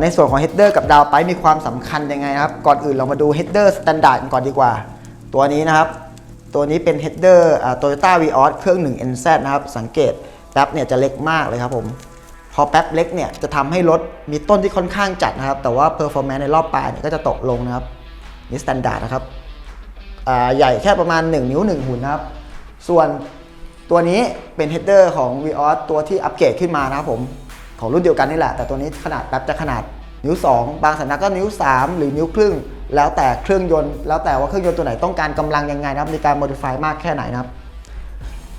ในส่วนของ header กับดาวไปมีความสำคัญยังไงครับ ก่อนอื่นเรามาดู header standard กันก่อนดีกว่า ตัวนี้นะครับ ตัวนี้เป็น header อ่า Toyota Vios เครื่อง 1 NZ นะครับ สังเกตแป๊บเนี่ยจะเล็กมากเลยครับผมพอแป๊บเล็กเนี่ยจะทำให้รถมีต้นที่ค่อนข้างจัดนะครับ แต่ว่า performance ในรอบปลายเนี่ยก็จะตกลงนะครับนี่ standard นะครับอ่าใหญ่แค่ประมาณ 1 นิ้ว 1 หุ่นนะครับ ส่วนตัวนี้เป็น header ของ Vios ตัวที่อัปเกรดขึ้นมานะครับผม ของรุ่นเดียวกันนี่แหละ แต่ตัวนี้ขนาดแป๊บจะขนาดนิ้ว 2 บางสำนักก็นิ้ว 3 หรือนิ้วครึ่ง แล้วแต่เครื่องยนต์ แล้วแต่ว่าเครื่องยนต์ตัวไหนต้องการกำลังยังไงนะครับในการ modify มากแค่ไหนนะครับ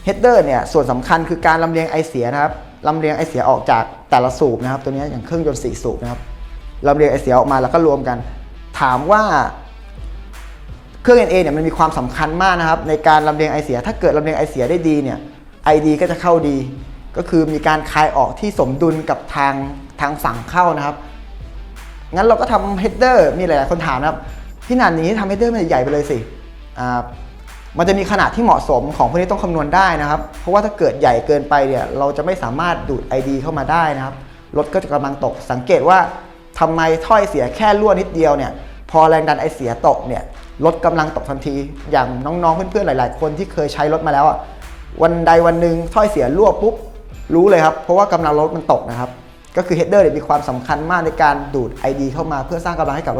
header เนี่ยส่วนสำคัญคือการลำเลียงไอเสียนะครับลำเลียงไอเสียออกจากแต่ละสูบนะครับ ตัวนี้อย่างเครื่องยนต์4สูบนะครับลำเลียงไอเสียออกมาแล้วก็รวมกัน ถามว่าเครื่อง NA เนี่ยมันมีความสำคัญมากนะครับในการลำเลียงไอเสีย ถ้าเกิดลำเลียงไอเสียได้ดีเนี่ย ID ก็จะเข้าดี ก็คือมีการคายออกที่สมดุลกับทางทางฝั่งเข้านะครับ งั้นเราก็ทำ header มีหลายๆคนถามนะครับพี่นันนี้ทำ header มันใหญ่ไปเลยสิอ่ามันจะมีขนาดที่เหมาะสมของพวกนี้ต้องคำนวณได้นะครับ เพราะว่าถ้าเกิดใหญ่เกินไปเนี่ยเราจะไม่สามารถดูด ID เข้ามาได้นะครับรถก็จะกำลังตก สังเกตว่าทำไมถ้อยเสียแค่รั่วนิดเดียวเนี่ยพอแรงดันไอเสียตกเนี่ยรถกำลังตกทันที อย่างน้องๆเพื่อนๆหลาย ๆ คนที่เคยใช้รถมาแล้วอะวันใดวันหนึ่งถ้อยเสียรั่วปุ๊บ รู้เลยครับ เพราะว่ากำลังรถมันตกนะครับ ก็คือเฮดเดอร์มีความสำคัญมากในการดูด ID เข้ามาเพื่อสร้างกำลังให้กับรถยนต์